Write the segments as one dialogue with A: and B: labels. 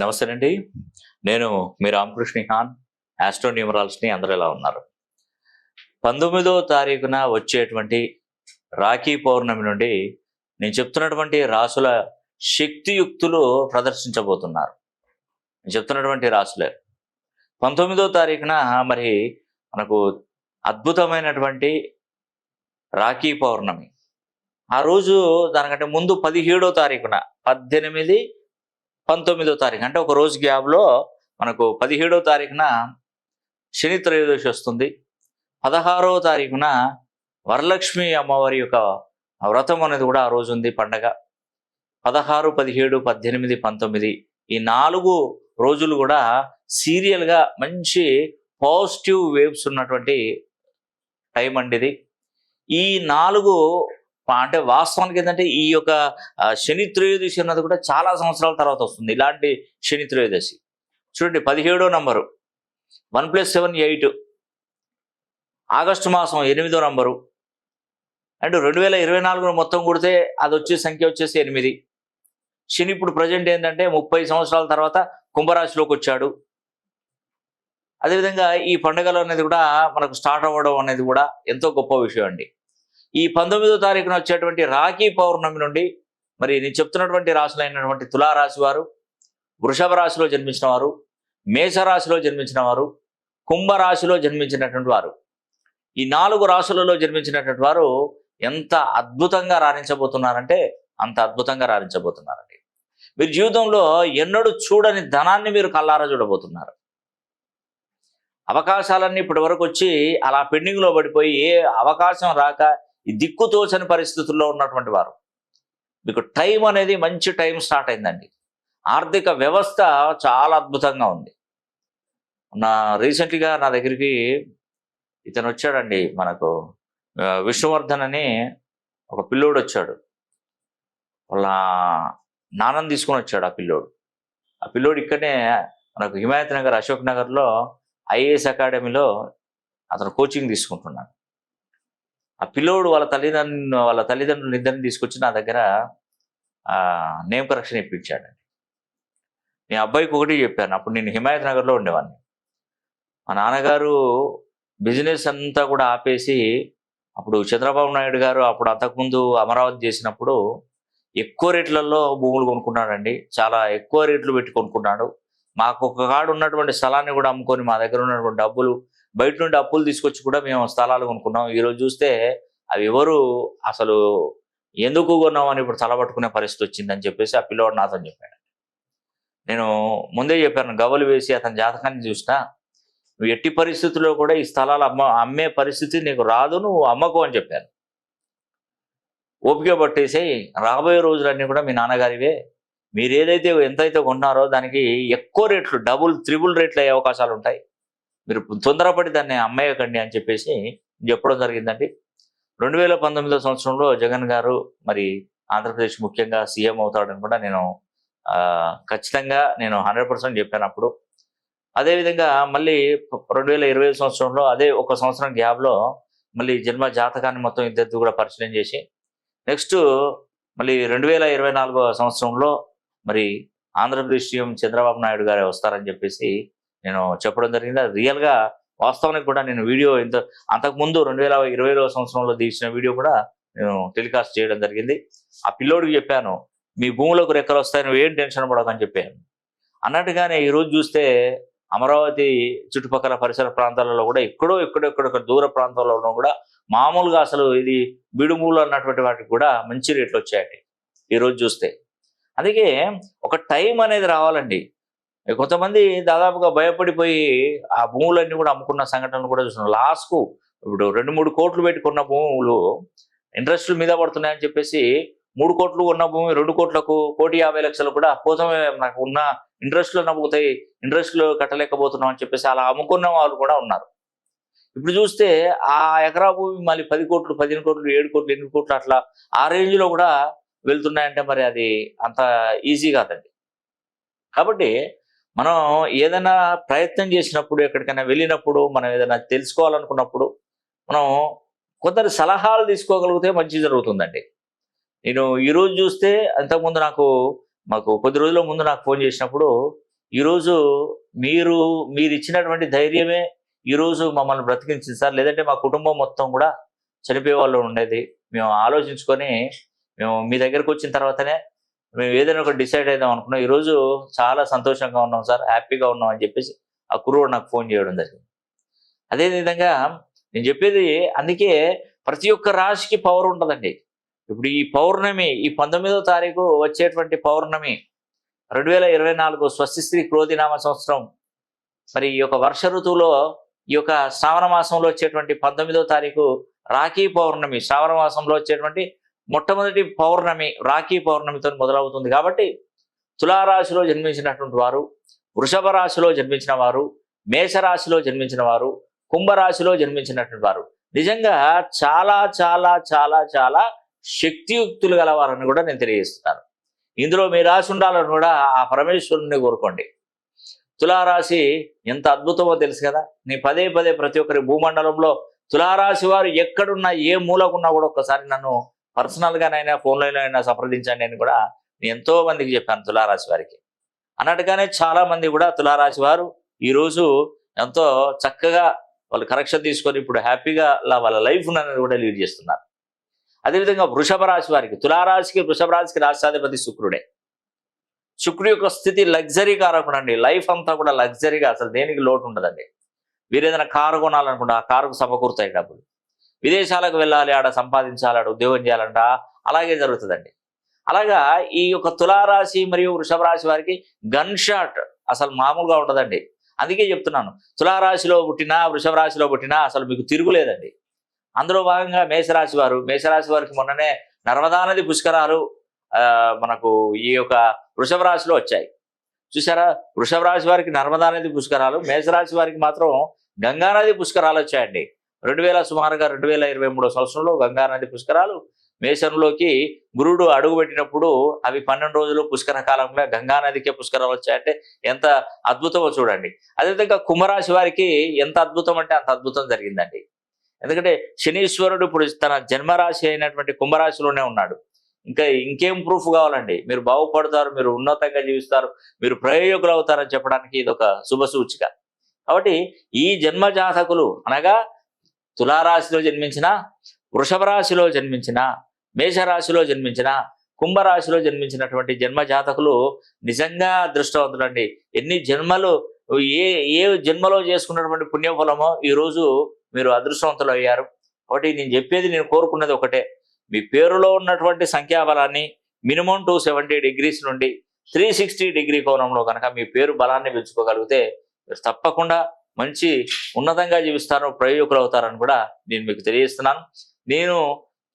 A: నమస్తే అండి నేను మీ రామకృష్ణ హాన్ ఆస్ట్రోన్యూమరాల్స్ని అందరూ ఎలా ఉన్నారు? పంతొమ్మిదో తారీఖున వచ్చేటువంటి రాఖీ పౌర్ణమి నుండి నేను చెప్తున్నటువంటి రాసుల శక్తియుక్తులు ప్రదర్శించబోతున్నారు. నేను చెప్తున్నటువంటి రాసులే. పంతొమ్మిదో తారీఖున మరి మనకు అద్భుతమైనటువంటి రాఖీ పౌర్ణమి. ఆ రోజు దానికంటే ముందు పదిహేడో తారీఖున పద్దెనిమిది పంతొమ్మిదో తారీఖు. అంటే ఒక రోజు గ్యాప్లో మనకు పదిహేడో తారీఖున శని త్రయోదశి వస్తుంది. పదహారవ తారీఖున వరలక్ష్మి అమ్మవారి యొక్క వ్రతం అనేది కూడా ఆ రోజు ఉంది పండగ. పదహారు పదిహేడు పద్దెనిమిది పంతొమ్మిది ఈ నాలుగు రోజులు కూడా సీరియల్గా మంచి పాజిటివ్ వేవ్స్ ఉన్నటువంటి టైం అండి ఇది. ఈ నాలుగు అంటే వాస్తవానికి ఏంటంటే ఈ యొక్క శని త్రయోదశి అన్నది కూడా చాలా సంవత్సరాల తర్వాత వస్తుంది. ఇలాంటి శని త్రయోదశి. చూడండి పదిహేడో number. One plus seven eight. August మాసం ఎనిమిదో నంబరు. అండ్ రెండు వేల ఇరవై నాలుగు మొత్తం కొడితే అది వచ్చే సంఖ్య వచ్చేసి ఎనిమిది. శని ఇప్పుడు ప్రజెంట్ ఏంటంటే ముప్పై సంవత్సరాల తర్వాత కుంభరాశిలోకి వచ్చాడు. అదేవిధంగా ఈ పండుగలు అనేది కూడా మనకు స్టార్ట్ అవ్వడం అనేది కూడా ఎంతో గొప్ప విషయం అండి. ఈ పంతొమ్మిదో తారీఖున వచ్చేటువంటి రాఖీ పౌర్ణమి నుండి మరి నేను చెప్తున్నటువంటి రాశులైనటువంటి తులారాశి వారు వృషభ రాశిలో జన్మించిన వారు మేషరాశిలో జన్మించిన వారు కుంభరాశిలో జన్మించినటువంటి వారు. ఈ నాలుగు రాశులలో జన్మించినటువంటి వారు ఎంత అద్భుతంగా రాణించబోతున్నారంటే అంత అద్భుతంగా రాణించబోతున్నారండి. మీరు జీవితంలో ఎన్నడూ చూడని ధనాన్ని మీరు కల్లారా చూడబోతున్నారు. అవకాశాలన్నీ ఇప్పటి వరకు వచ్చి అలా పెండింగ్లో పడిపోయి ఏ అవకాశం రాక ఈ దిక్కుతోచని పరిస్థితుల్లో ఉన్నటువంటి వారు. మీకు టైం అనేది మంచి టైం స్టార్ట్ అయిందండి. ఆర్థిక వ్యవస్థ చాలా అద్భుతంగా ఉంది. నా రీసెంట్గా నా దగ్గరికి ఇతను వచ్చాడండి మనకు. విష్ణువర్ధన్ అని ఒక పిల్లోడు వచ్చాడు. వాళ్ళ నాన్నని తీసుకొని వచ్చాడు ఆ పిల్లోడు. ఆ పిల్లోడు ఇక్కడనే మనకు హిమాయత్ నగర్ అశోక్ నగర్లో ఐఏఎస్ అకాడమీలో అతను కోచింగ్ తీసుకుంటున్నాడు. ఆ పిల్లోడు వాళ్ళ తల్లిదండ్రులు వాళ్ళ తల్లిదండ్రులు ఇద్దరిని తీసుకొచ్చి నా దగ్గర నేమ్ కరెక్షన్ ఇప్పించాడండి. నేను అబ్బాయికి ఒకటి చెప్పాను. అప్పుడు నేను హిమాయత్ నగర్లో ఉండేవాడిని. మా నాన్నగారు బిజినెస్ అంతా కూడా ఆపేసి అప్పుడు చంద్రబాబు నాయుడు గారు అప్పుడు అంతకుముందు అమరావతి చేసినప్పుడు ఎక్కువ రేట్లలో భూములు కొనుక్కున్నాడండి. చాలా ఎక్కువ రేట్లు పెట్టి కొనుక్కున్నాడు. మాకు ఒక కాడు ఉన్నటువంటి స్థలాన్ని కూడా అమ్ముకొని మా దగ్గర ఉన్నటువంటి డబ్బులు బయట నుండి అప్పులు తీసుకొచ్చి కూడా మేము స్థలాలు కొనుక్కున్నాం. ఈరోజు చూస్తే అవి ఎవరు అసలు ఎందుకు కొన్నామని ఇప్పుడు తలబట్టుకునే పరిస్థితి వచ్చిందని చెప్పేసి ఆ పిల్లవాడు నాతో చెప్పాడు. నేను ముందే చెప్పాను గవ్వలు వేసి అతని జాతకాన్ని చూసినా నువ్వు ఎట్టి పరిస్థితుల్లో కూడా ఈ స్థలాలు అమ్మ అమ్మే పరిస్థితి నీకు రాదు నువ్వు అమ్మకు అని చెప్పాను. ఓపిక పట్టేసి రాబోయే రోజులన్నీ కూడా మీ నాన్నగారివే. మీరు ఏదైతే ఎంతైతే కొన్నారో దానికి ఎక్కువ రేట్లు డబుల్ త్రిబుల్ రేట్లు అయ్యే అవకాశాలు ఉంటాయి. మీరు తొందరపడి దాన్ని అమ్మేయకండి అని చెప్పేసి చెప్పడం జరిగిందండి. రెండు వేల పంతొమ్మిదో సంవత్సరంలో జగన్ గారు మరి ఆంధ్రప్రదేశ్ ముఖ్యంగా సీఎం అవుతాడని కూడా నేను ఖచ్చితంగా నేను హండ్రెడ్ పర్సెంట్ చెప్పాను అప్పుడు. అదేవిధంగా మళ్ళీ రెండు వేల ఇరవై సంవత్సరంలో అదే ఒక సంవత్సరం గ్యాప్లో మళ్ళీ జన్మ జాతకాన్ని మొత్తం ఇద్దరు కూడా పరిశీలన చేసి నెక్స్ట్ మళ్ళీ రెండు వేల ఇరవై నాలుగో సంవత్సరంలో మరి ఆంధ్రప్రదేశ్ సీఎం చంద్రబాబు నాయుడు గారే వస్తారని చెప్పేసి నేను చెప్పడం జరిగింది. అది రియల్గా వాస్తవానికి కూడా నేను వీడియో ఇంత అంతకుముందు రెండు వేల ఇరవైలో సంవత్సరంలో తీసిన వీడియో కూడా నేను టెలికాస్ట్ చేయడం జరిగింది. ఆ పిల్లోడికి చెప్పాను మీ భూములకు రెక్కలు వస్తాయి నువ్వు ఏం టెన్షన్ పడకని చెప్పాను. అన్నట్టుగానే ఈరోజు చూస్తే అమరావతి చుట్టుపక్కల పరిసర ప్రాంతాలలో కూడా ఎక్కడో ఎక్కడో దూర ప్రాంతాల్లో కూడా మామూలుగా అసలు ఇది బిడుమూలు అన్నటువంటి వాటికి కూడా మంచి రేట్లు వచ్చాయండి ఈరోజు చూస్తే. అందుకే ఒక టైం అనేది రావాలండి. కొంతమంది దాదాపుగా భయపడిపోయి ఆ భూములన్నీ కూడా అమ్ముకున్న సంఘటనలు కూడా చూస్తున్నాం. లాస్ట్కు ఇప్పుడు రెండు మూడు కోట్లు పెట్టుకున్న భూములు ఇంట్రెస్ట్లు మీద పడుతున్నాయని చెప్పేసి మూడు కోట్లు ఉన్న భూమి రెండు కోట్లకు కోటి యాభై లక్షలు కూడా కోసమే నాకు ఉన్న ఇంట్రెస్ట్లు నమ్ముతాయి ఇంట్రెస్ట్లు కట్టలేకపోతున్నాం అని చెప్పేసి అలా అమ్ముకున్న వాళ్ళు కూడా ఉన్నారు. ఇప్పుడు చూస్తే ఆ ఎకరా భూమి మళ్ళీ పది కోట్లు పదిహేను కోట్లు ఏడు కోట్లు ఎనిమిది కోట్లు అట్లా ఆ రేంజ్లో కూడా వెళ్తున్నాయంటే మరి అది అంత ఈజీ కాదండి. కాబట్టి మనం ఏదైనా ప్రయత్నం చేసినప్పుడు ఎక్కడికైనా వెళ్ళినప్పుడు మనం ఏదైనా తెలుసుకోవాలనుకున్నప్పుడు మనం కొందరు సలహాలు తీసుకోగలిగితే మంచి జరుగుతుందండి. నేను ఈరోజు చూస్తే అంతకుముందు నాకు మాకు కొద్ది రోజుల ముందు నాకు ఫోన్ చేసినప్పుడు ఈరోజు మీరు మీరు ఇచ్చినటువంటి ధైర్యమే ఈరోజు మమ్మల్ని బ్రతికించింది సార్. లేదంటే మా కుటుంబం మొత్తం కూడా చనిపోయే వాళ్ళు ఉండేది. మేము ఆలోచించుకొని మేము మీ దగ్గరకు వచ్చిన తర్వాతనే మేము ఏదైనా ఒక డిసైడ్ అయిదాం అనుకున్నాం. ఈరోజు చాలా సంతోషంగా ఉన్నాం సార్ హ్యాపీగా ఉన్నాం అని చెప్పేసి ఆ కురువు నాకు ఫోన్ చేయడం జరిగింది. అదేవిధంగా నేను చెప్పేది అందుకే ప్రతి ఒక్క రాశికి పవర్ ఉంటుందండి. ఇప్పుడు ఈ పౌర్ణమి ఈ పంతొమ్మిదో తారీఖు వచ్చేటువంటి పౌర్ణమి రెండు వేల ఇరవై నాలుగు స్వస్తిశ్రీ క్రోధినామ సంవత్సరం మరి ఈ యొక్క వర్ష ఋతువులో ఈ యొక్క శ్రావణ మాసంలో వచ్చేటువంటి పంతొమ్మిదో తారీఖు రాఖీ పౌర్ణమి శ్రావణ మాసంలో వచ్చేటువంటి మొట్టమొదటి పౌర్ణమి రాఖీ పౌర్ణమితో మొదలవుతుంది కాబట్టి తులారాశిలో జన్మించినటువంటి వారు వృషభ రాశిలో జన్మించిన వారు మేషరాశిలో జన్మించిన వారు కుంభరాశిలో జన్మించినటువంటి వారు. నిజంగా చాలా చాలా చాలా చాలా శక్తియుక్తులు గలవారని కూడా నేను తెలియజేస్తున్నాను. ఇందులో మీ రాశి ఉండాలని కూడా ఆ పరమేశ్వరుణ్ణి కోరుకోండి. తులారాశి ఎంత అద్భుతమో తెలుసు కదా. నేను పదే పదే ప్రతి ఒక్కరి భూమండలంలో తులారాశి వారు ఎక్కడున్నా ఏ మూలకున్నా కూడా ఒక్కసారి నన్ను పర్సనల్గానైనా ఫోన్లో అయినా సంప్రదించండి అని కూడా నేను ఎంతో మందికి చెప్పాను తులారాశి వారికి. అన్నట్టుగానే చాలా మంది కూడా తులారాశి వారు ఈరోజు ఎంతో చక్కగా వాళ్ళు కరెక్షన్ తీసుకొని ఇప్పుడు హ్యాపీగా వాళ్ళ లైఫ్ అనేది కూడా లీడ్ చేస్తున్నారు. అదేవిధంగా వృషభ రాశి వారికి తులారాశికి వృషభ రాశికి రాష్ట్రాధిపతి శుక్రుడే. శుక్రుడి యొక్క స్థితి లగ్జరీ కారకుండా లైఫ్ అంతా కూడా లగ్జరీగా అసలు దేనికి లోటు ఉండదండి. మీరు ఏదైనా కారు కొనాలనుకుంటే ఆ కారుకు సమకూరుతాయి డబ్బులు. విదేశాలకు వెళ్ళాలి ఆడ సంపాదించాలి ఆడ ఉద్యోగం చేయాలంట. అలాగే జరుగుతుందండి. అలాగా ఈ యొక్క తులారాశి మరియు వృషభ రాశి వారికి గన్ షాట్ అసలు మామూలుగా ఉండదండి. అందుకే చెప్తున్నాను. తులారాశిలో పుట్టినా వృషభ రాశిలో పుట్టినా అసలు మీకు తిరుగులేదండి అందులో భాగంగా మేషరాశి వారు మేషరాశి వారికి మొన్ననే నర్మదా నది పుష్కరాలు మనకు ఈ యొక్క వృషభ రాశిలో వచ్చాయి. చూసారా వృషభ రాశి వారికి నర్మదా నది పుష్కరాలు మేషరాశి వారికి మాత్రం గంగా నది పుష్కరాలు వచ్చాయండి. రెండు వేల సుమారుగా రెండు వేల ఇరవై మూడో సంవత్సరంలో గంగా నది పుష్కరాలు మేషంలోకి గురుడు అడుగుపెట్టినప్పుడు అవి పన్నెండు రోజులు పుష్కర కాలంలో గంగా నదికే పుష్కరాలు వచ్చాయంటే ఎంత అద్భుతమో చూడండి. అదేవిధంగా కుంభరాశి వారికి ఎంత అద్భుతం అంటే అంత అద్భుతం జరిగిందండి. ఎందుకంటే శనీశ్వరుడు ఇప్పుడు తన జన్మరాశి అయినటువంటి కుంభరాశిలోనే ఉన్నాడు. ఇంకా ఇంకేం ప్రూఫ్ కావాలండి? మీరు బాగుపడతారు మీరు ఉన్నతంగా జీవిస్తారు మీరు ప్రయోజకులు అవుతారని చెప్పడానికి ఇది ఒక శుభ సూచిక. కాబట్టి ఈ జన్మ జాతకులు అనగా తులారాశిలో జన్మించిన వృషభ రాశిలో జన్మించిన మేషరాశిలో జన్మించిన కుంభరాశిలో జన్మించినటువంటి జన్మ జాతకులు నిజంగా అదృష్టవంతులండి. ఎన్ని జన్మలు ఏ ఏ జన్మలో చేసుకున్నటువంటి పుణ్యఫలమో ఈరోజు మీరు అదృష్టవంతులు అయ్యారు. కాబట్టి నేను చెప్పేది నేను కోరుకున్నది ఒకటే. మీ పేరులో ఉన్నటువంటి సంఖ్యాబలాన్ని మినిమం టూ సెవెంటీ డిగ్రీస్ నుండి త్రీ సిక్స్టీ డిగ్రీ కోణంలో కనుక మీ పేరు బలాన్ని పెంచుకోగలిగితే మీరు తప్పకుండా మంచి ఉన్నతంగా జీవిస్తారు ప్రయోజకులు అవుతారని కూడా నేను మీకు తెలియజేస్తున్నాను. నేను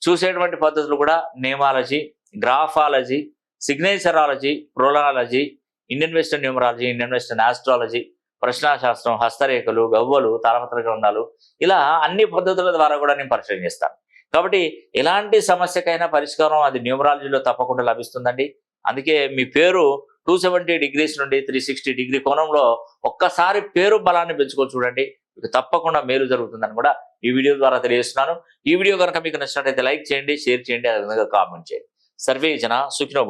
A: చూసేటువంటి పద్ధతులు కూడా namology graphology signaturology ప్రోలాలజీ Indian western numerology Indian western astrology ప్రశ్నాశాస్త్రం హస్తరేఖలు గవ్వలు తాళపత్ర గ్రంథాలు ఇలా అన్ని పద్ధతుల ద్వారా కూడా నేను పరిచయం చేస్తాను. కాబట్టి ఎలాంటి సమస్యకైనా పరిష్కారం అది న్యూమరాలజీలో తప్పకుండా లభిస్తుందండి. అందుకే మీ పేరు టూ సెవెంటీ డిగ్రీస్ నుండి త్రీ సిక్స్టీ డిగ్రీ కోణంలో ఒక్కసారి పేరు బలాన్ని పెంచుకొని చూడండి. మీకు తప్పకుండా మేలు జరుగుతుందని కూడా ఈ వీడియో ద్వారా తెలియజేస్తున్నాను. ఈ వీడియో కనుక మీకు నచ్చినట్లయితే లైక్ చేయండి షేర్ చేయండి అదేవిధంగా కామెంట్ చేయండి. సర్వే జన సుఖినో